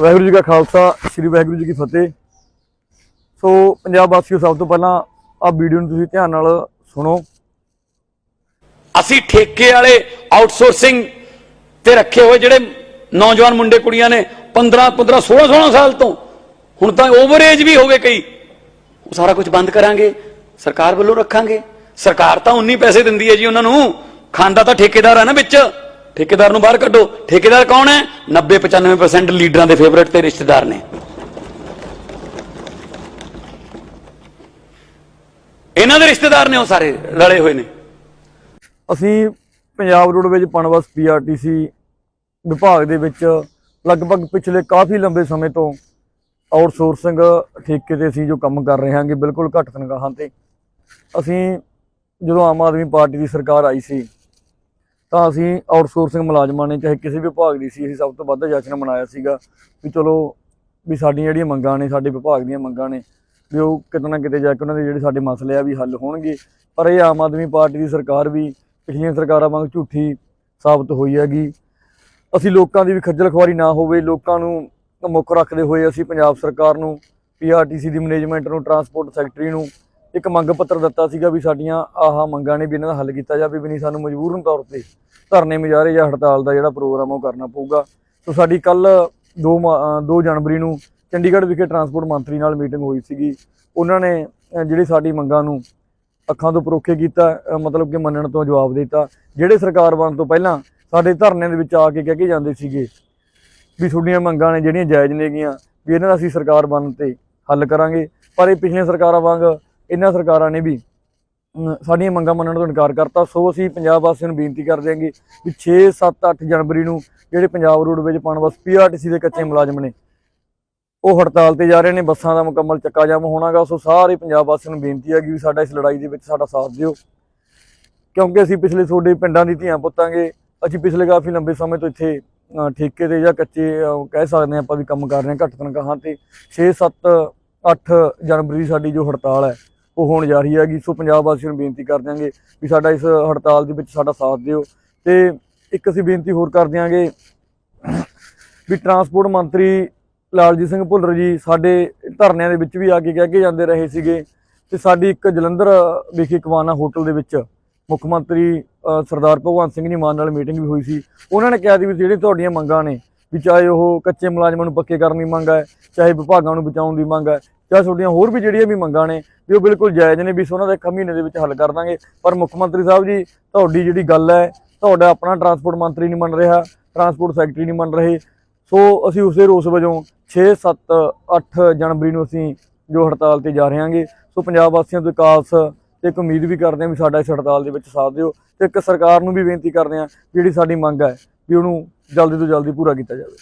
ਵਾਹਿਗੁਰੂ ਜੀ ਕਾ ਖਾਲਸਾ, ਸ੍ਰੀ ਵਾਹਿਗੁਰੂ ਜੀ ਕੀ ਫਤਿਹ। ਸੋ ਪੰਜਾਬ ਵਾਸੀਓ, ਸਭ ਤੋਂ ਪਹਿਲਾਂ ਆ ਵੀਡੀਓ ਨੂੰ ਤੁਸੀਂ ਧਿਆਨ ਨਾਲ ਸੁਣੋ। ਅਸੀਂ ਠੇਕੇ ਵਾਲੇ ਆਊਟਸੋਰਸਿੰਗ ਤੇ ਰੱਖੇ ਹੋਏ ਜਿਹੜੇ ਨੌਜਵਾਨ ਮੁੰਡੇ ਕੁੜੀਆਂ ਨੇ 15 15 16 16 ਸਾਲ ਤੋਂ। ਹੁਣ ਤਾਂ ਓਵਰ ਏਜ ਵੀ ਹੋ ਗਏ ਕਈ। ਉਹ ਸਾਰਾ ਕੁਝ ਬੰਦ ਕਰਾਂਗੇ, ਸਰਕਾਰ ਵੱਲੋਂ ਰੱਖਾਂਗੇ। ਸਰਕਾਰ ਤਾਂ ਉਨੀ ਪੈਸੇ ਦਿੰਦੀ ਹੈ ਜੀ ਉਹਨਾਂ ਨੂੰ। ਖਾਂਦਾ ਤਾਂ ਠੇਕੇਦਾਰ ਹੈ ਨਾ ਵਿੱਚ। ਠੇਕੇਦਾਰ ਨੂੰ ਬਾਹਰ ਕੱਢੋ। ਠੇਕੇਦਾਰ ਕੌਣ ਹੈ? 90 95% ਲੀਡਰਾਂ ਦੇ ਫੇਵਰਟ ਤੇ ਰਿਸ਼ਤੇਦਾਰ ਨੇ। ਇਹਨਾਂ ਦੇ ਰਿਸ਼ਤੇਦਾਰ ਨੇ ਉਹ ਸਾਰੇ ਰਲੇ ਹੋਏ ਨੇ। ਅਸੀਂ ਪੰਜਾਬ ਰੋਡਵੇਜ ਪਨਬਸ ਪੀਆਰਟੀਸੀ ਵਿਭਾਗ ਦੇ ਵਿੱਚ ਲਗਭਗ ਪਿਛਲੇ ਕਾਫੀ ਲੰਬੇ ਸਮੇਂ ਤੋਂ ਆਊਟਸੋਰਸਿੰਗ ਠੇਕੇ ਤੇ ਅਸੀਂ ਜੋ ਕੰਮ ਕਰ ਰਹੇ ਹਾਂਗੇ, ਬਿਲਕੁਲ ਘੱਟ ਤਨਖਾਹਾਂ ਤੇ। ਅਸੀਂ ਜਦੋਂ ਆਮ ਆਦਮੀ ਪਾਰਟੀ ਦੀ ਸਰਕਾਰ ਆਈ ਸੀ ਤਾਂ ਅਸੀਂ ਆਊਟਸੋਰਸਿੰਗ ਮੁਲਾਜ਼ਮਾਂ ਨੇ, ਚਾਹੇ ਕਿਸੇ ਵੀ ਵਿਭਾਗ ਦੀ ਸੀ, ਅਸੀਂ ਸਭ ਤੋਂ ਵੱਧ ਜਸ਼ਨ ਮਨਾਇਆ ਸੀਗਾ ਵੀ ਚਲੋ ਵੀ ਸਾਡੀਆਂ ਜਿਹੜੀਆਂ ਮੰਗਾਂ ਨੇ, ਸਾਡੇ ਵਿਭਾਗ ਦੀਆਂ ਮੰਗਾਂ ਨੇ, ਵੀ ਉਹ ਕਿਤੇ ਨਾ ਕਿਤੇ ਜਾ ਕੇ ਉਹਨਾਂ ਦੇ ਜਿਹੜੇ ਸਾਡੇ ਮਸਲੇ ਆ ਵੀ ਹੱਲ ਹੋਣਗੇ। ਪਰ ਇਹ ਆਮ ਆਦਮੀ ਪਾਰਟੀ ਦੀ ਸਰਕਾਰ ਵੀ ਪਿਛਲੀਆਂ ਸਰਕਾਰਾਂ ਵਾਂਗ ਝੂਠੀ ਸਾਬਤ ਹੋਈ ਹੈਗੀ। ਅਸੀਂ ਲੋਕਾਂ ਦੀ ਵੀ ਖੱਜਲ ਖੁਆਰੀ ਨਾ ਹੋਵੇ, ਲੋਕਾਂ ਨੂੰ ਮੁੱਖ ਰੱਖਦੇ ਹੋਏ ਅਸੀਂ ਪੰਜਾਬ ਸਰਕਾਰ ਨੂੰ ਪੀਆਰਟੀਸੀ ਦੀ ਮੈਨੇਜਮੈਂਟ ਨੂੰ ਟਰਾਂਸਪੋਰਟ ਸੈਕਟਰੀ ਨੂੰ ਇੱਕ ਮੰਗ ਪੱਤਰ ਦਿੱਤਾ ਸੀਗਾ ਵੀ ਸਾਡੀਆਂ ਆਹ ਮੰਗਾਂ ਨੇ ਵੀ ਇਹਨਾਂ ਦਾ ਹੱਲ ਕੀਤਾ ਜਾਵੇ ਵੀ ਨਹੀਂ ਸਾਨੂੰ ਮਜਬੂਰਨ ਤੌਰ ਤੇ ਧਰਨੇ, ਮੁਜ਼ਾਹਰੇ ਜਾਂ ਹੜਤਾਲ ਦਾ ਜਿਹੜਾ ਪ੍ਰੋਗਰਾਮ ਉਹ ਕਰਨਾ ਪਊਗਾ। ਸੋ ਸਾਡੀ ਕੱਲ 2 2 ਜਨਵਰੀ ਨੂੰ ਚੰਡੀਗੜ੍ਹ ਵਿਖੇ ਟਰਾਂਸਪੋਰਟ ਮੰਤਰੀ ਨਾਲ ਮੀਟਿੰਗ ਹੋਈ ਸੀਗੀ। ਉਹਨਾਂ ਨੇ ਜਿਹੜੀ ਸਾਡੀ ਮੰਗਾਂ ਨੂੰ ਅੱਖਾਂ ਤੋਂ ਪਰੋਖੇ ਕੀਤਾ ਮਤਲਬ ਕਿ ਮੰਨਣ ਤੋਂ ਜਵਾਬ ਦਿੱਤਾ। ਜਿਹੜੇ ਸਰਕਾਰ ਬਣਨ ਤੋਂ ਪਹਿਲਾਂ ਸਾਡੇ ਧਰਨਿਆਂ ਦੇ ਵਿੱਚ ਆ ਕੇ ਕਹਿ ਕੇ ਜਾਂਦੇ ਸੀਗੇ ਵੀ ਤੁਹਾਡੀਆਂ ਮੰਗਾਂ ਨੇ ਜਿਹੜੀਆਂ ਜਾਇਜ਼ ਨੇਗੀਆਂ, ਵੀ ਇਹਨਾਂ ਦਾ ਅਸੀਂ ਸਰਕਾਰ ਬਣਨ ਤੇ ਹੱਲ ਕਰਾਂਗੇ। ਪਰ ਇਹ ਪਿਛਲੀਆਂ ਸਰਕਾਰਾਂ ਵਾਂਗ ਇਹਨਾਂ ਸਰਕਾਰਾਂ ਨੇ ਵੀ ਸਾਡੀਆਂ ਮੰਗਾਂ ਮੰਨਣ ਤੋਂ ਇਨਕਾਰ ਕਰਤਾ। ਸੋ ਅਸੀਂ ਪੰਜਾਬ ਵਾਸੀਆਂ ਨੂੰ ਬੇਨਤੀ ਕਰਦੇ ਹਾਂਗੇ ਵੀ 6 7 8 ਜਨਵਰੀ ਨੂੰ ਜਿਹੜੇ ਪੰਜਾਬ ਰੋਡਵੇਜ ਪਨਬਸ ਪੀਆਰਟੀਸੀ ਦੇ ਕੱਚੇ ਮੁਲਾਜ਼ਮ ਨੇ, ਉਹ ਹੜਤਾਲ ਤੇ ਜਾ ਰਹੇ ਨੇ, ਬੱਸਾਂ ਦਾ ਮੁਕੰਮਲ ਚੱਕਾ ਜਾਮ ਹੋਣਾਗਾ। ਸੋ ਸਾਰੇ ਪੰਜਾਬ ਵਾਸੀਆਂ ਨੂੰ ਬੇਨਤੀ ਹੈ ਕਿ ਵੀ ਸਾਡਾ ਇਸ ਲੜਾਈ ਦੇ ਵਿੱਚ ਸਾਡਾ ਸਾਥ ਦਿਓ। ਕਿਉਂਕਿ ਅਸੀਂ ਪਿਛਲੇ ਤੁਹਾਡੇ ਪਿੰਡਾਂ ਦੀ ਧੀਆਂ ਪੁੱਤਾਂਗੇ, ਅਸੀਂ ਪਿਛਲੇ ਕਾਫੀ ਲੰਬੇ ਸਮੇਂ ਤੋਂ ਇੱਥੇ ਠੇਕੇ ਤੇ ਜਾਂ ਕੱਚੇ ਕਹਿ ਸਕਦੇ ਹਾਂ ਆਪਾਂ ਵੀ ਕੰਮ ਕਰ ਰਹੇ ਹਾਂ ਘੱਟ ਤਨਖਾਹਾਂ ਤੇ। 6 7 8 ਜਨਵਰੀ ਦੀ ਸਾਡੀ ਜੋ ਹੜਤਾਲ ਹੈ ਉਹ ਹੋਣ ਜਾ ਰਹੀ ਹੈਗੀ। ਸੋ ਪੰਜਾਬ ਵਾਸੀਆਂ ਨੂੰ ਬੇਨਤੀ ਕਰ ਦਿਆਂਗੇ ਵੀ ਸਾਡਾ ਇਸ ਹੜਤਾਲ ਦੇ ਵਿੱਚ ਸਾਡਾ ਸਾਥ ਦਿਓ। ਤੇ ਇੱਕ ਅਸੀਂ ਬੇਨਤੀ ਹੋਰ ਕਰ ਦਿਆਂਗੇ ਵੀ ਟਰਾਂਸਪੋਰਟ ਮੰਤਰੀ ਲਾਲਜੀਤ ਸਿੰਘ ਭੁੱਲਰ ਜੀ ਸਾਡੇ ਧਰਨਿਆਂ ਦੇ ਵਿੱਚ ਵੀ ਆ ਕੇ ਕਹਿ ਕੇ ਜਾਂਦੇ ਰਹੇ ਸੀਗੇ। ਤੇ ਸਾਡੀ ਇੱਕ ਜਲੰਧਰ ਵਿਖੇ ਕਵਾਨਾ ਹੋਟਲ ਦੇ ਵਿੱਚ ਮੁੱਖ ਮੰਤਰੀ ਸਰਦਾਰ ਭਗਵੰਤ ਸਿੰਘ ਜੀ ਮਾਨ ਨਾਲ ਮੀਟਿੰਗ ਵੀ ਹੋਈ ਸੀ। ਉਹਨਾਂ ਨੇ ਕਿਹਾ ਸੀ ਵੀ ਜਿਹੜੇ ਤੁਹਾਡੀਆਂ ਮੰਗਾਂ ਨੇ ਵੀ ਚਾਹੇ ਉਹ ਕੱਚੇ ਮੁਲਾਜ਼ਮਾਂ ਨੂੰ ਪੱਕੇ ਕਰਨ ਦੀ ਮੰਗ ਹੈ, ਚਾਹੇ ਵਿਭਾਗਾਂ ਨੂੰ ਬਚਾਉਣ ਦੀ ਮੰਗ ਹੈ ਜਾਂ ਤੁਹਾਡੀਆਂ ਹੋਰ ਵੀ ਜਿਹੜੀਆਂ ਵੀ ਮੰਗਾਂ ਨੇ ਵੀ ਉਹ ਬਿਲਕੁਲ ਜਾਇਜ਼ ਨੇ ਵੀ ਅਸੀਂ ਉਹਨਾਂ ਦਾ ਇੱਕ ਮਹੀਨੇ ਦੇ ਵਿੱਚ ਹੱਲ ਕਰ ਦਾਂਗੇ। ਪਰ ਮੁੱਖ ਮੰਤਰੀ ਸਾਹਿਬ ਜੀ, ਤੁਹਾਡੀ ਜਿਹੜੀ ਗੱਲ ਹੈ, ਤੁਹਾਡਾ ਆਪਣਾ ਟਰਾਂਸਪੋਰਟ ਮੰਤਰੀ ਨਹੀਂ ਮੰਨ ਰਿਹਾ ਟਰਾਂਸਪੋਰਟ ਸੈਕਟਰੀ ਨਹੀਂ ਮੰਨ ਰਹੇ। ਸੋ ਅਸੀਂ ਉਸੇ ਰੋਸ ਵਜੋਂ 6 7 8 ਜਨਵਰੀ ਨੂੰ ਅਸੀਂ ਜੋ ਹੜਤਾਲ ਤੇ ਜਾ ਰਹੇ ਹਾਂਗੇ ਸੋ ਪੰਜਾਬ ਵਾਸੀਆਂ ਤੋਂ ਇੱਕ ਆਸ ਤੇ ਇੱਕ ਉਮੀਦ ਵੀ ਕਰਦੇ ਹਾਂ ਵੀ ਸਾਡਾ ਇਸ ਹੜਤਾਲ ਦੇ ਵਿੱਚ ਸਾਥ ਦਿਓ ਤੇ ਇੱਕ ਸਰਕਾਰ ਨੂੰ ਵੀ ਬੇਨਤੀ ਕਰਦੇ ਹਾਂ ਜਿਹੜੀ ਸਾਡੀ ਮੰਗ ਹੈ ਵੀ ਉਹਨੂੰ ਜਲਦੀ ਤੋਂ ਜਲਦੀ ਪੂਰਾ ਕੀਤਾ ਜਾਵੇ।